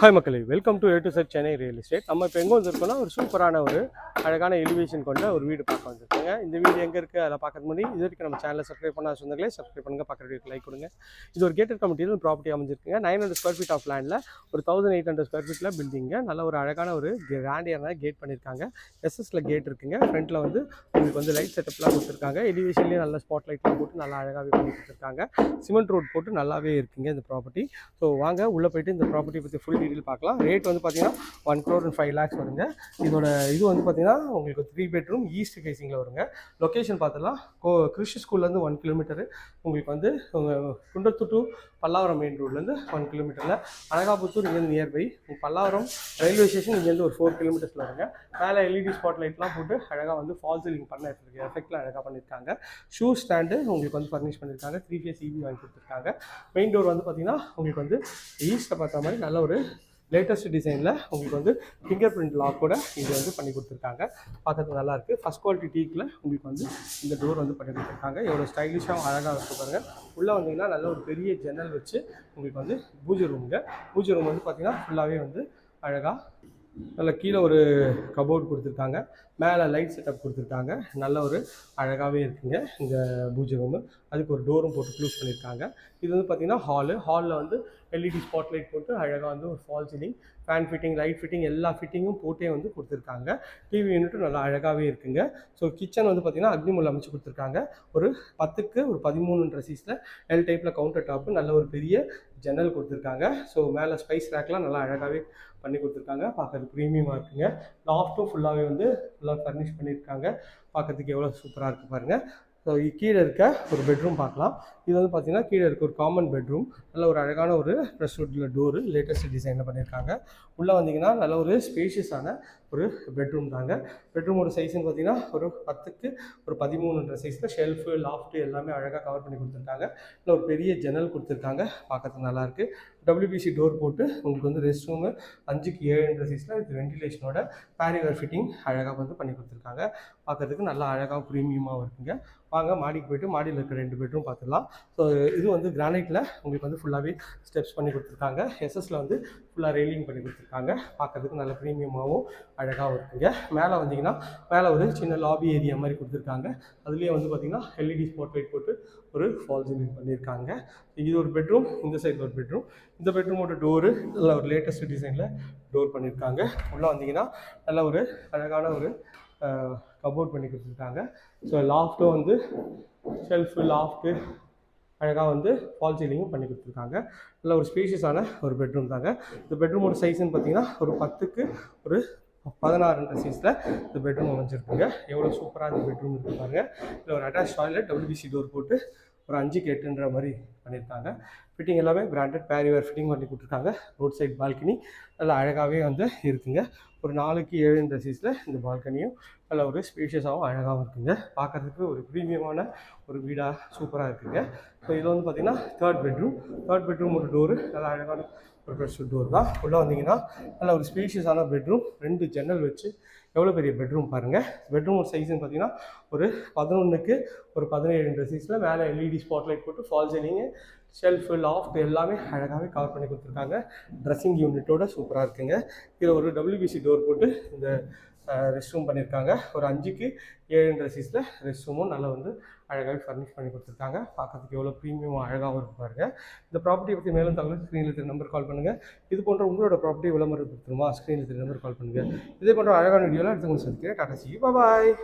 Hi மக்களே welcome to A to Z Chennai real estate நம்ம இப்போ எங்கே வந்திருக்கோம்னா ஒரு சூப்பரான ஒரு அழகான எலிவேஷன் கொண்ட ஒரு வீடு பார்க்க வந்திருக்கோங்க. இந்த வீடு எங்கே இருக்குது அதை பார்க்கறது முன்னாடி இது வரைக்கும் நம்ம சேனலை சப்ஸ்கிரைப் பண்ண சொந்தங்களே சப்ஸ்கிரைப் பண்ணுங்கள் பக்கத்து வீட்டுக்கு லைக் கொடுங்க. இது ஒரு கேட்டட் கமிட்டியில் ப்ராப்பர்ட்டி அமைஞ்சிருக்குங்க. Nine hundred square feet of லேண்டில் ஒரு தௌசண்ட் எயிட் ஹண்ட்ரட் ஸ்கொயர் ஃபீட்டில் பில்டிங்க நல்ல ஒரு அழகான ஒரு கிராண்டியான கேட் பண்ணியிருக்காங்க எஸ்எஸில் கேட் இருக்குங்க. ஃப்ரண்ட்டில் வந்து உங்களுக்கு வந்து லைட் செட்டப்லாம் கொடுத்துருக்காங்க. எலிவேஷன்லேயே நல்ல ஸ்பாட் லைட்லாம் போட்டு நல்லா அழகாகவே பண்ணி கொடுத்துருக்காங்க சிமெண்ட் ரோட் போட்டு நல்லாவே இருக்குங்க இந்த ப்ராப்பர்ட்டி ஸோ வாங்க உள்ளே போயிட்டு இந்த ப்ராப்பர்ட்டி பற்றி ஃபுல் டீட்டெயில் பார்க்கலாம். ரேட் வந்து பார்த்தீங்கன்னா one crore and five lakhs வருங்க. இதோட இது வந்து பார்த்தீங்கன்னா உங்களுக்கு த்ரீ பெட்ரூம் ஈஸ்ட் ஃபேஸிங்கில் வருங்க. லொக்கேஷன் பார்த்துலாம் கோ கிறிஸ்டி ஸ்கூல்லேருந்து ஒன் கிலோமீட்டரு உங்களுக்கு வந்து உங்கள் டு பல்லாவரம் மெயின் ரோட்லேருந்து ஒன் கிலோமீட்டரில் அனகாபுத்தூர் இங்கேருந்து நியர்பை பல்லாவரம் ரயில்வே ஸ்டேஷன் இங்கேருந்து ஒரு ஃபோர் கிலோமீட்டர்ஸில் வருங்க. மேலே எல்இடி ஸ்பாட் லைட்லாம் போட்டு அழகாக வந்து ஃபால் சீலிங் பண்ண இருக்கு எஃபெக்ட்லாம் அழகாக பண்ணியிருக்காங்க ஷூ ஸ்டாண்டு உங்களுக்கு வந்து ஃபர்னிஷ் பண்ணியிருக்காங்க த்ரீ ஃபேஸ் இவி வாங்கி கொடுத்துருக்காங்க. மெயின் டோர் வந்து பார்த்தீங்கன்னா உங்களுக்கு வந்து ஈஸ்ட்டை பார்த்த மாதிரி நல்ல ஒரு லேட்டஸ்ட் டிசைனில் உங்களுக்கு வந்து ஃபிங்கர் பிரிண்ட் லாக் கூட இது வந்து பண்ணி கொடுத்துருக்காங்க. பார்க்கறதுக்கு நல்லாயிருக்கு ஃபஸ்ட் குவாலிட்டி டீக்கில் உங்களுக்கு வந்து இந்த டோர் வந்து பண்ணி கொடுத்துருக்காங்க. எவ்வளோ ஸ்டைலிஷாகவும் அழகாக இருக்கு பாருங்க. உள்ளே வந்தீங்கன்னா நல்ல ஒரு பெரிய ஜன்னல் வச்சு உங்களுக்கு வந்து பூஜை ரூமுங்க பூஜை ரூம் வந்து பார்த்தீங்கன்னா ஃபுல்லாகவே வந்து அழகாக நல்ல கீழே ஒரு கபோர்ட் கொடுத்துருக்காங்க. மேலே லைட் செட்டப் கொடுத்துருக்காங்க. நல்ல ஒரு அழகாகவே இருக்குங்க இந்த பூஜை ரூமு அதுக்கு ஒரு டோரும் போட்டு க்ளோஸ் பண்ணியிருக்காங்க இது வந்து பார்த்திங்கன்னா ஹாலு ஹாலில் வந்து எல்இடி ஸ்பாட் லைட் போட்டு அழகாக வந்து ஒரு fall ceiling fan fitting light fitting எல்லா ஃபிட்டிங்கும் போட்டே வந்து கொடுத்துருக்காங்க. டிவி யூனிட்டும் நல்லா அழகாகவே இருக்குங்க. ஸோ கிச்சன் வந்து பார்த்திங்கன்னா அக்னிமுல் அமைச்சு கொடுத்துருக்காங்க. ஒரு பத்துக்கு ஒரு பதிமூணுன்ற சீஸில் எல் டைப்பில் கவுண்டர் டாப்பு நல்ல ஒரு பெரிய ஜன்னல் கொடுத்துருக்காங்க. ஸோ மேலே ஸ்பைஸ் ரேக்லாம் நல்லா அழகாகவே பண்ணி கொடுத்துருக்காங்க. பார்க்கறதுக்கு ப்ரீமியமாக இருக்குங்க. லாஃப்ட்டும் ஃபுல்லாகவே வந்து ஃபுல்லாக ஃபர்னிஷ் பண்ணியிருக்காங்க பார்க்கறதுக்கு எவ்வளோ சூப்பராக இருக்குது பாருங்கள் ஸோ கீழே இருக்க ஒரு பெட்ரூம் பார்க்கலாம். இது வந்து பார்த்தீங்கன்னா கீழே இருக்க ஒரு காமன் பெட்ரூம் நல்ல ஒரு அழகான ஒரு ப்ரெஸ் வுட்டில் டோரு லேட்டஸ்ட் டிசைனில் பண்ணியிருக்காங்க உள்ளே வந்தீங்கன்னா நல்ல ஒரு ஸ்பேஷியஸான ஒரு பெட்ரூம் தாங்க. பெட்ரூமோட சைஸ்ன்னு பார்த்தீங்கன்னா ஒரு பத்துக்கு ஒரு பதிமூணுன்ற சைஸில் ஷெல்ஃபு லாஃப்ட்டு எல்லாமே அழகாக கவர் பண்ணி கொடுத்துருக்காங்க. இல்லை ஒரு பெரிய ஜன்னல் கொடுத்துருக்காங்க. பார்க்கறதுக்கு நல்லாயிருக்கு டபிள்யூபிசி டோர் போட்டு உங்களுக்கு வந்து ரெஸ்ட் ரூமு அஞ்சுக்கு ஏழுன்ற சைஸில் இது வெண்டிலேஷனோட பேரிவர் ஃபிட்டிங் அழகாக வந்து பண்ணி கொடுத்துருக்காங்க. பார்க்கறதுக்கு நல்லா அழகாக ப்ரீமியமாகவும் இருக்குங்க. வாங்க மாடிக்கு போயிட்டு மாடியில் இருக்க ரெண்டு பெட்ரூம் பார்த்துடலாம் ஸோ இது வந்து கிரானைட்டில் உங்களுக்கு வந்து ஃபுல்லாகவே ஸ்டெப்ஸ் பண்ணி கொடுத்துருக்காங்க. எஸ்எஸ்ல வந்து ஃபுல்லாக ரெயிலிங் பண்ணி கொடுத்துருக்காங்க. பார்க்கறதுக்கு நல்ல ப்ரீமியமாகவும் அழகாகவும் இருக்குங்க. மேலே வந்தீங்கன்னா மேலே ஒரு சின்ன லாபி ஏரியா மாதிரி கொடுத்துருக்காங்க. அதுலேயே வந்து பார்த்தீங்கன்னா எல்இடி ஸ்பாட் லைட் போட்டு ஒரு ஃபால் சீலிங் பண்ணியிருக்காங்க இது ஒரு பெட்ரூம் இந்த சைடில் ஒரு பெட்ரூம் இந்த பெட்ரூமோட டோரு நல்ல ஒரு லேட்டஸ்ட் டிசைனில் டோர் பண்ணியிருக்காங்க உள்ளே வந்தீங்கன்னா நல்ல ஒரு அழகான ஒரு கபோர்ட் பண்ணி கொடுத்துருக்காங்க. ஸோ லாஃப்ட்டும் வந்து ஷெல்ஃபு லாஃப்ட்டு அழகாக வந்து ஃபால் சீலிங்கும் பண்ணி கொடுத்துருக்காங்க. நல்ல ஒரு ஸ்பீஷியஸான ஒரு பெட்ரூம் தாங்க. இந்த பெட்ரூமோட சைஸ்ன்னு பார்த்தீங்கன்னா ஒரு பத்துக்கு ஒரு பதினாறுன்ற சைஸில் இந்த பெட்ரூம் அமைஞ்சிருக்குங்க. எவ்வளோ சூப்பராக இந்த பெட்ரூம் இருக்குது பாருங்கள் இல்லை ஒரு அட்டாச் டாய்லெட் டபிள்யூபிசி டோர் போட்டு ஒரு அஞ்சுக்கு எட்டுன்ற மாதிரி பண்ணியிருக்காங்க. ஃபிட்டிங் எல்லாமே பிராண்டட் பேரிவர் ஃபிட்டிங் பண்ணி கொடுத்துருக்காங்க. ரோட் சைட் பால்கனி நல்லா அழகாகவே வந்து இருக்குங்க. ஒரு நாலுக்கு இந்த சீஸில் இந்த பால்கனியும் நல்ல ஒரு ஸ்பேஷியஸாகவும் அழகாகவும் இருக்குங்க. பார்க்குறதுக்கு ஒரு ப்ரீமியமான ஒரு வீடாக சூப்பராக இருக்குங்க. ஸோ இது வந்து பார்த்திங்கன்னா தேர்ட் பெட்ரூம் தேர்ட் பெட்ரூம் ஒரு டோரு நல்லா அழகான ஒரு ப்ரெஷ் டோர் தான். உள்ளே வந்தீங்கன்னா நல்ல ஒரு ஸ்பேஷியஸான பெட்ரூம் ரெண்டு ஜன்னல் வச்சு எவ்வளோ பெரிய பெட்ரூம் பாருங்கள் பெட்ரூம் சைஸ்ன்னு பார்த்தீங்கன்னா ஒரு பதினொன்றுக்கு ஒரு பதினேழுன்ற சைஸில் மேலே எல்இடி ஸ்பாட் லைட் போட்டு ஃபால் சீலிங்கு ஷெல்ஃபு லாஃப்ட் எல்லாமே அழகாகவே கவர் பண்ணி கொடுத்துருக்காங்க. ட்ரெஸ்ஸிங் யூனிட்டோட சூப்பராக இருக்குங்க. இதில் ஒரு டபிள்யூபிசி டோர் போட்டு இந்த ரெஸ்ட் ரூம் பண்ணியிருக்காங்க ஒரு அஞ்சுக்கு ஏழுன்ற சீஸில் ரெஸ்ட் ரூமும் நல்லா வந்து அழகாகவே ஃபர்னிஷ் பண்ணி கொடுத்துருக்காங்க. பார்க்கறதுக்கு எவ்வளோ ப்ரீமியமாக அழகாகவும் இருப்பாருங்க இந்த ப்ராப்பர்ட்டியை பற்றி மேலும் தகவல் ஸ்க்ரீனில் திரு நம்பர் கால் பண்ணுங்கள் இது போன்ற உங்களோட ப்ராப்பர்ட்டி விளம்பரம் கொடுத்துருமா ஸ்க்ரீனில் திரு நம்பர் கால் பண்ணுங்கள் இதே போன்ற அழகான வீடியோலாம் எடுத்து உங்களுக்கு சந்திக்கிறேன். டாடா சி பாய்